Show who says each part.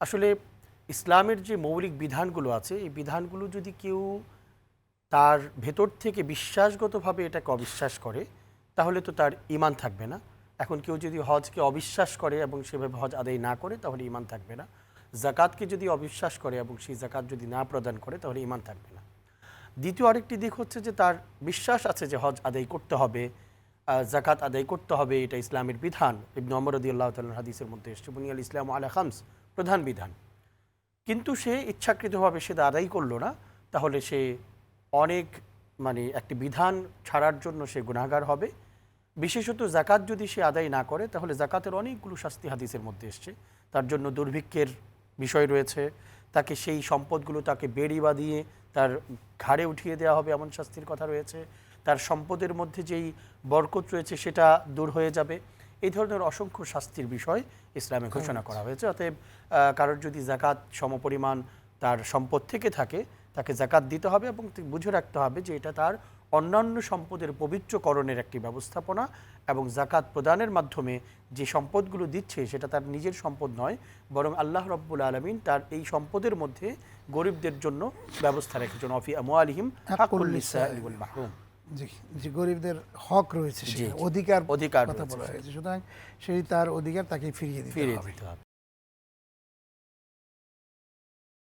Speaker 1: আসলে ইসলামের যে মৌলিক বিধানগুলো আছে, এই বিধানগুলো যদি কেউ তার ভেতর থেকে বিশ্বাসগতভাবে এটাকে অবিশ্বাস করে, তাহলে তো তার ইমান থাকবে না। এখন কেউ যদি হজকে অবিশ্বাস করে এবং সেভাবে হজ আদায় না করে, তাহলে ইমান থাকবে না। জাকাতকে যদি অবিশ্বাস করে এবং সেই জাকাত যদি না প্রদান করে, তাহলে ইমান থাকবে না। দ্বিতীয় আরেকটি দিক হচ্ছে যে তার বিশ্বাস আছে যে হজ আদায় করতে হবে। জাকাত আদায় করতে হবে, এটা ইসলামের বিধান। ইবন অমরদি আল্লাহ তাল্লাহ হাদিসের মধ্যে এসছে, বুনিয়াল ইসলাম আলা খামস প্রধান বিধান। কিন্তু সে ইচ্ছাকৃতভাবে সেটা আদায় করল না, তাহলে সে অনেক মানে একটি বিধান ছাড়ার জন্য সে গুণাগার হবে। বিশেষত জাকাত যদি সে আদায় না করে, তাহলে জাকাতের অনেকগুলো শাস্তি হাদিসের মধ্যে এসছে। তার জন্য দুর্ভিক্ষের বিষয় রয়েছে, তাকে সেই সম্পদগুলো তাকে বেড়ি বাঁধিয়ে তার ঘাড়ে উঠিয়ে দেওয়া হবে এমন শাস্তির কথা রয়েছে। তার সম্পদের মধ্যে যেই বরকত রয়েছে সেটা দূর হয়ে যাবে। এই ধরনের অসংখ্য শাস্তির বিষয় ইসলামে ঘোষণা করা হয়েছে। অতএব কারোর যদি জাকাত সমপরিমাণ তার সম্পদ থেকে থাকে তাকে জাকাত দিতে হবে এবং বুঝে রাখতে হবে যে এটা তার অন্যান্য সম্পদের পবিত্রকরণের একটি ব্যবস্থাপনা এবং জাকাত প্রদানের মাধ্যমে যে সম্পদগুলো দিচ্ছে সেটা তার নিজের সম্পদ নয় বরং আল্লাহ রব্বুল আলমিন তার এই সম্পদের মধ্যে গরিবদের জন্য ব্যবস্থা রেখেছেন। অফি ওয়াল মাহরুম।
Speaker 2: জি জি গরিবদের হক রয়েছে অধিকার
Speaker 1: অধিকার
Speaker 2: কথা বলা হয়েছে। সুতরাং সেই তার অধিকার তাকে ফিরিয়ে
Speaker 1: দিতে হবে।